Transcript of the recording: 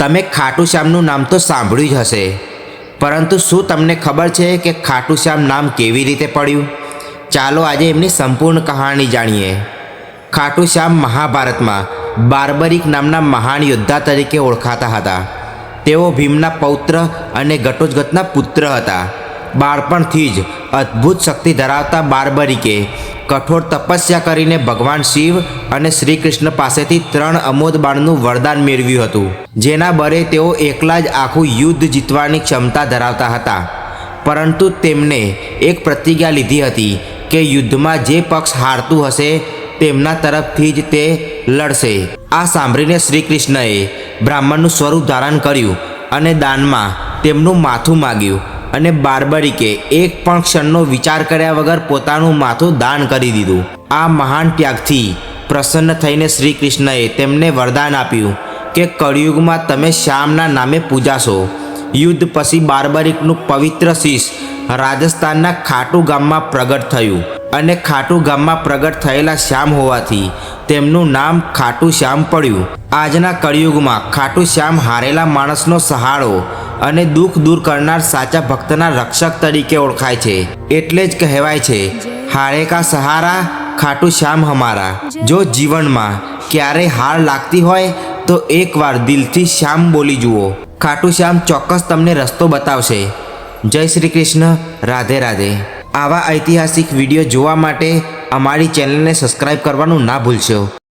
તમે ખાટુ શ્યામનું નામ તો સાંભળ્યું જ હશે. પરંતુ શું તમને ખબર છે કે ખાટુ શ્યામ નામ કેવી રીતે પડ્યું? ચાલો આજે એમની સંપૂર્ણ કહાણી જાણીએ. ખાટુ શ્યામ મહાભારતમાં બાર્બરિક નામના મહાન યોદ્ધા તરીકે ઓળખાતા હતા. તેઓ ભીમના પૌત્ર અને ઘટોજગતના પુત્ર હતા. બાળપણથી જ અદ્ભુત શક્તિ ધરાવતા બાર્બરિકે કઠોર તપસ્યા કરીને ભગવાન શિવ અને શ્રી કૃષ્ણ પાસેથી ત્રણ અમોદ બાણનું વરદાન મેળવ્યું હતું, જેના બરે તેઓ એકલા જ આખું યુદ્ધ જીતવાની ક્ષમતા ધરાવતા હતા. પરંતુ તેમને એક પ્રતિજ્ઞા લીધી હતી કે યુદ્ધમાં જે પક્ષ હારતું હશે, તેમના તરફથી જ તે લડશે. આ સાંભળીને શ્રી કૃષ્ણએ બ્રાહ્મણનું સ્વરૂપ ધારણ કર્યું અને દાનમાં તેમનું માથું માગ્યું અને બાર્બરિકે એક પણ ક્ષણનો વિચાર કર્યા વગર પોતાનું માથું દાન કરી દીધું. આ મહાન ત્યાગથી પ્રસન્ન થઈને શ્રી કૃષ્ણએ તેમને વરદાન આપ્યું કે કળિયુગમાં તમે શ્યામના નામે પૂજાશો. યુદ્ધ પછી બાર્બરિકનું પવિત્ર શીશ રાજસ્થાનના ખાટુ ગામમાં પ્રગટ થયું અને ખાટુ ગામમાં પ્રગટ થયેલા શ્યામ હોવાથી તેમનું નામ ખાટુ શ્યામ પડ્યું. આજના કળિયુગમાં ખાટુ શ્યામ હારેલા માણસનો સહારો અને દુઃખ દૂર કરનાર સાચા ભક્તના રક્ષક તરીકે ઓળખાય છે. એટલે જ કહેવાય છે, હારે કા સહારા, ખાટુ શ્યામ હમારા. જો જીવનમાં ક્યારે હાર લાગતી હોય, તો એકવાર દિલથી શ્યામ બોલી જુઓ. ખાટુ શ્યામ ચોક્કસ તમને રસ્તો બતાવશે. જય શ્રી કૃષ્ણ, રાધે રાધે. આવા ઐતિહાસિક વીડિયો જોવા માટે અમારી ચેનલને સબસ્ક્રાઈબ કરવાનું ના ભૂલશો.